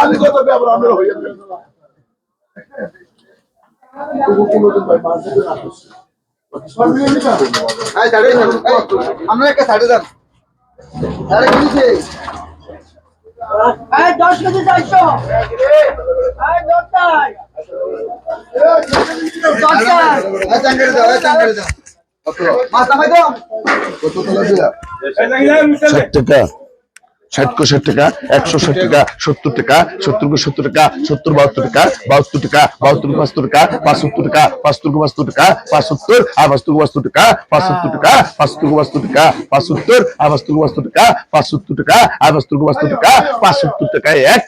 আমি কত ব্যাপার আপনারা হয়ে যাবে। আমরা একটা ছাড়ে দেন আরে কি দশ কেজি চারশো ষাট টাকা ষাট ষাট টাকা, একশো ষাট টাকা, সত্তর টাকা, সত্তর সত্তর টাকা, সত্তর বাহাত্তর টাকা বাহাত্তর টাকা, বাহাত্তর পাঁচত্তর টাকা, পাঁচসত্তর টাকা পাঁচত্তর পাঁচত্তর টাকা, পাঁচসত্তর আর পাঁচত্তর পাঁচত্তর টাকা, পাঁচসত্তর টাকা পাঁচত্তর পাঁচত্তর টাকা, পাঁচসত্তর আর পাঁচত্তর পাঁচত্তর টাকা, পাঁচসত্তর টাকা আর পাঁচত্তর পাঁচত্তর টাকা, পাঁচসত্তর টাকায় এক,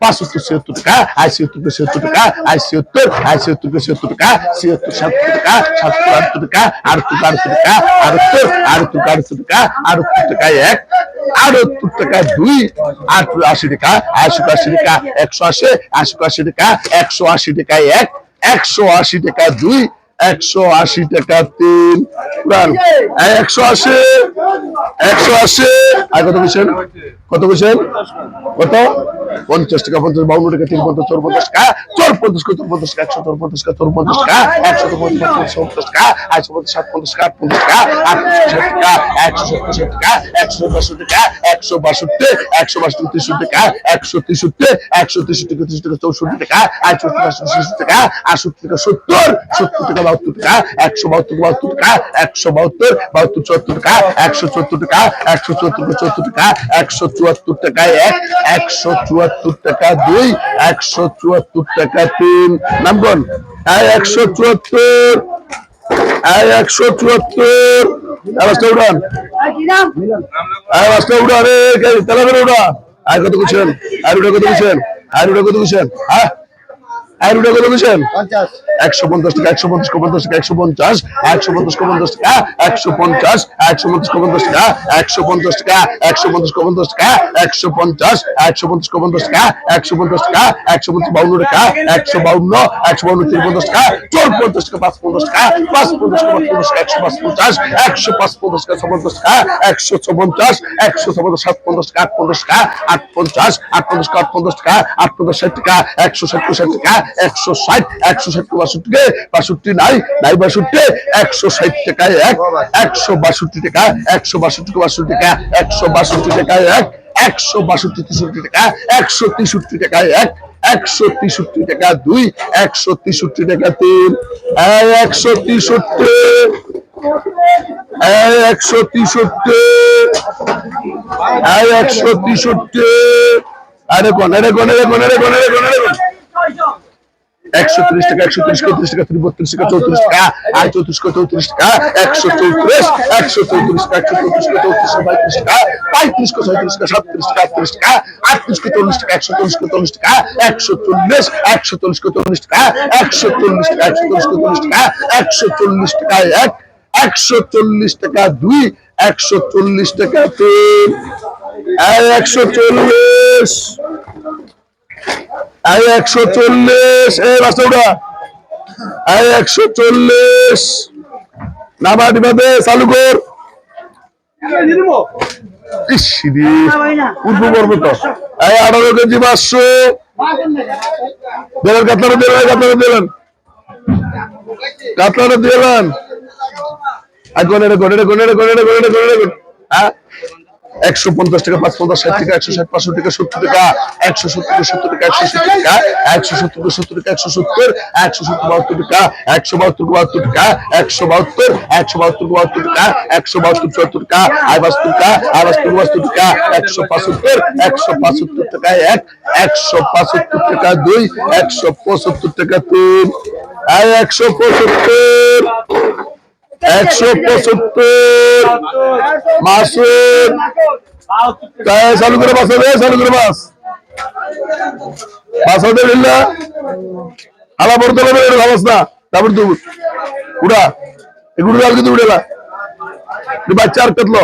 পাঁচসত্তর ছিয়াত্তর টাকা আই ছিয়াত্তর ছিয়াত্তর টাকা আই ছিয়াত্তর আই ছিয়াত্তর ছিয়াত্তর টাকা, ছিয়াত্তর সাতাত্তর টাকা সাতাত্তর আটাত্তর টাকা আটাত্তর আটাত্তর টাকা আটাত্তর আটাত্তর টাকা আটাত্তর টাকায় এক আটাত্তর টাকা দুই আট আশি টাকা, আশি আশি টাকা, একশো আশি আশি আশি টাকা, একশো আশি টাকা এক, একশো আশি টাকা দুই, একশো আশি টাকা তিন। পুরান একশো আশি একশো আশি। আর কত বলছেন? কত বলছেন? কত? পঞ্চাশ টাকা পঞ্চাশ বাউন্ন টাকা তিন পঞ্চাশ চোর পঞ্চাশ টাকা চোর পঞ্চাশ চোর পঞ্চাশ টাকা একশো পঞ্চাশ টাকা চোর পঞ্চাশ টাকা একশো পঞ্চাশ পঞ্চাশ টাকা আটশো পঞ্চাশ সাত পঞ্চাশ টাকা আট পঞ্চাশ টাকা আটশো ষাট টাকা একশো সত্তর টাকা একশো বাষট্টি টাকা একশো বাষট্টি একশো বাষট্টি তেষট্টি টাকা একশো তেষট্টি একশো তেষট্টি টাকা তেষট্টি টাকা চৌষট্টি টাকা আটষট্টি টাকা ছেষট্টি টাকা আটষট্টি টাকা সত্তর সত্তর টাকা বাহাত্তর টাকা একশো বাহাত্তর বাহাত্তর টাকা একশো বাহাত্তর বাহাত্তর চুয়াত্তর টাকা একশো চুয়াত্তর টাকা একশো চুয়াত্তর টাকা চুয়াত্তর টাকা একশো চুয়াত্তর টাকায় এক একশো চুয়াত্তর টাকা, দুই, একশো চুয়াত্তর টাকা, তিন। নামগন একশো চুয়াত্তর একশো চুয়াত্তর। আওয়াজটা উড়ান। আওয়াজটা উড়ান। তালা করে উড়া আর কত কুছেন? আর উঠে কত কুছেন? আর উঠে কত কুছেন? হ্যাঁ আর কত একশো পঞ্চাশ টাকা একশো পঞ্চাশ পঞ্চাশ টাকা একশো পঞ্চাশ একশো পঞ্চাশ পঞ্চাশ টাকা একশো পঞ্চাশ একশো পঞ্চাশ টাকা একশো পঞ্চাশ টাকা একশো পঞ্চাশ পঞ্চাশ টাকা একশো পঞ্চাশ একশো পঞ্চাশ পঞ্চাশ টাকা একশো পঞ্চাশ টাকা একশো পঞ্চাশ বাউন্ন টাকা একশো বাউন্ন একশো বাউন্ন তিন পঞ্চাশ টাকা চোর পঞ্চাশ টাকা পাঁচ পঞ্চাশ টাকা পাঁচ পঞ্চাশ টাকা একশো পাঁচ পঞ্চাশ একশো পাঁচ পঞ্চাশ টাকা পঞ্চাশ টাকা একশো পঞ্চাশ একশো পঞ্চাশ সাত পঞ্চাশ টাকা আট পঞ্চাশ টাকা আট পঞ্চাশ আট পঞ্চাশ আট পঞ্চাশ টাকা আট পঞ্চাশ ষাট টাকা একশো ষাট ষাট টাকা একশো ষাট একশো ষাট বাষট্টি বাষট্টি নাই নাই বাষট্টি, একশো ষাট টাকায় এক, একশো বাষট্টি টাকা, একশো বাষট্টি বাষট্টি টাকা, একশো বাষট্টি টাকায় এক, একশো বাষট্টি তেষট্টি টাকা, একশো তেষট্টি টাকায় এক, একশো তেষট্টি টাকা দুই, একশো তেষট্টি টাকা তিন একশো তেষট্টি একশো তেষট্টি একশো তেষট্টি। আরে কোন আরে কোন আরে কোন, আরে কোন আরে কোন আরে কোন ছয়শো একশো ত্রিশ টাকা একশো ত্রিশ চৌত্রিশ টাকা ত্রিশ বত্রিশ টাকা চৌত্রিশ টাকা আয় চৌত্রিশ টাকা চৌত্রিশ টাকা একশো চৌত্রিশ একশো চৌত্রিশ টাকা একশো চৌত্রিশ টাকা চৌত্রিশ টাকা পঁয়ত্রিশ টাকা পঁয়ত্রিশ টাকা ছয়ত্রিশ টাকা সাতত্রিশ টাকা আটত্রিশ টাকা আটত্রিশ টাকা চল্লিশ টাকা একশো চল্লিশ টাকা চল্লিশ টাকা একশো চল্লিশ একশো চল্লিশ টাকা চল্লিশ টাকা একশো চল্লিশ টাকা একশো চল্লিশ টাকা চল্লিশ টাকা একশো চল্লিশ টাকা এক একশো চল্লিশ টাকা দুই একশো চল্লিশ টাকা তিন একশো চল্লিশ এই একশো চল্লিশ এই রাস্তাটা এই একশো চল্লিশ। নামা দিবাবে চালু কর। পূর্ব পর্ব তো। এই আঠারো কেজি পাঁচশো। দিলেন কাতলারে দিলেন কাতলারে দিলেন কাতলারে দিলেন আর গনে গনে গনে গনে হ্যাঁ একশো পঞ্চাশ টাকা পাঁচ পঞ্চাশ ষাট টাকা, একশো ষাট, পাঁচশো টাকা, সত্তর টাকা, একশো সত্তর সত্তর টাকা, একশো সত্তর টাকা, একশো সত্তর টাকা সত্তর টাকা, একশো সত্তর একশো সত্তর, বাহাত্তর টাকা, একশো বাহাত্তর বাহাত্তর টাকা, একশো বাহাত্তর একশো বাহাত্তর টাকা, একশো বাহাত্তর, চুয়াত্তর টাকা, আয় বাহাত্তর টাকা, আয় বাহাত্তর বাহাত্তর টাকা, একশো পাঁচাত্তর একশো পাঁচাত্তর টাকায় এক, একশো পাঁচাত্তর টাকা, দুই, একশো পঁচাত্তর টাকা, তিন, আয় একশো পঁচাত্তর। একশো পঁচাত্তর মাসুদ। চালু করে বাস চালু করে বাস। বাস হতে আলা পড়তে হবে ভাবস না তারপর তো উড়া। এগুলো আর কিন্তু উড়েলা বাচ্চা আর কাটলো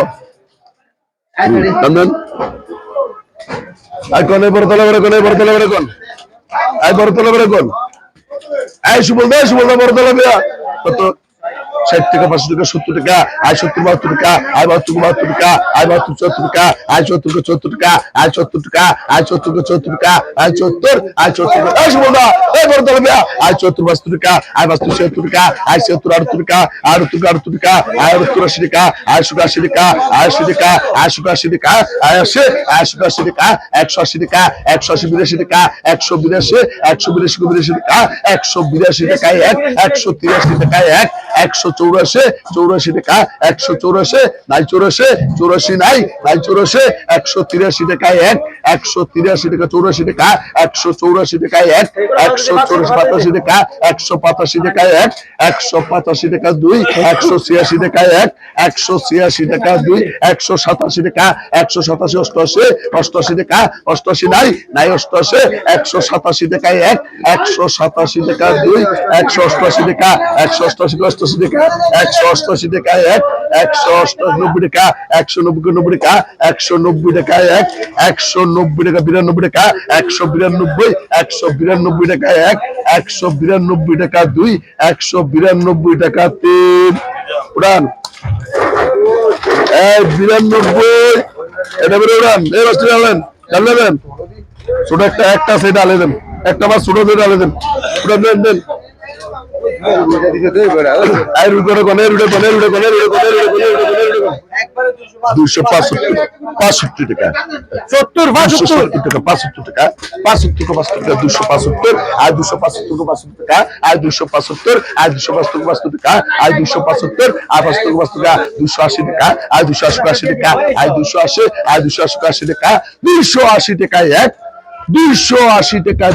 কোনে বড় তলা বড় কোনে বড় তলা বড় কোন? আই বড় তলা বড় কোন? আই সুবল দে সুবল দে বড় তলা দেয়া কত? ষাট টাকা, পাঁচশো টাকা, সত্তর টাকা, আয় সত্তর, বাহাত্তর টাকা, আয় বাহাত্তর বাহাত্তর টাকা, আয় বাহাত্তর, চুয়াত্তর টাকা আয় চুয়াত্তর টাকা আয় চুয়াত্তর টাকা আয় চুয়াত্তর টাকা আয় চুয়াত্তর আয় চুয়াত্তর আয় দেয়া আয় টাকা আয় বাহাত্তর ছিয়াত্তর টাকা আয় ছিয়াত্তর আটাত্তর টাকা আয় আটাত্তর টাকা আয় আটাত্তর আশি আয় আশি আশি আয় আশি টাকা আয় আশি আশি আয় আশি আয় আশি আশি একশো আশি টাকা একশো আশি বিরাশি টাকা একশো বিরাশি একশো বিরাশি বিরাশি টাকা একশো বিরাশি টাকায় এক একশো তিরাশি টাকায় এক একশো চৌরাশি চৌরাশি টাকা একশো চৌরাশি নাই চৌরাশি চৌরাশি নাই নাই চৌরাশি একশো তিরাশি টাকায় এক, একশো তিরাশি টাকা চৌরাশি টাকা, একশো চৌরাশি টাকায় এক, একশো চৌরাশি পাতাশি টাকা, একশো পাতাশি টাকায় এক, একশো পাতাশি টাকা দুই, একশো ছিয়াশি টাকায় এক, একশো ছিয়াশি টাকা দুই, একশো সাতাশি টাকা, একশো সাতাশি অষ্টআশি অষ্টআশি টাকা, অষ্টআশি নাই নাই অষ্টআশি, একশো সাতাশি টাকায় এক, একশো সাতাশি টাকা দুই, একশো অষ্টআশি টাকা, একশো অষ্টআশি অষ্টআশি টাকা, একশো অষ্টআশি টাকায় এক একশো অষ্টআশি নব্বই টাকা, একশো নব্বই টাকা, একশো নব্বই টাকায় এক, একশো নব্বই টাকা বিরানব্বই টাকা, একশো বিরানব্বই একশো বিরানব্বই টাকায় এক, একশো বিরানব্বই টাকা দুই, একশো বিরানব্বই টাকা তিন। উড়ান। বিরানব্বই, এটা বেরো উড়ান। এই বাসটি আনলেন জানলেন ছোট একটা একটা সেটা আলে দেন। একটা মাছ ছোট সেটা আলে দেন। দেন দেন। পাঁচষট্টি পাঁচষট্টি টাকা সত্তর টাকা পাঁচষট্টি টাকা পাঁচষট্টি টাকা পাঁচষট্টি টাকা দুশো পাঁচসত্তর আর দুশো পাঁচসত্তর পাঁচষট্টি টাকা আর দুশো পাঁচসত্তর আর দুশো পাঁচসত্তর টাকা আর দুশো পাঁচসত্তর টাকা দুশো আশি টাকা আর দুশো আশি আশি টাকা আর দুশো আশি আর দুশো আশি আশি টাকা দুইশো আশি টাকায় এক দুইশো আশি টাকা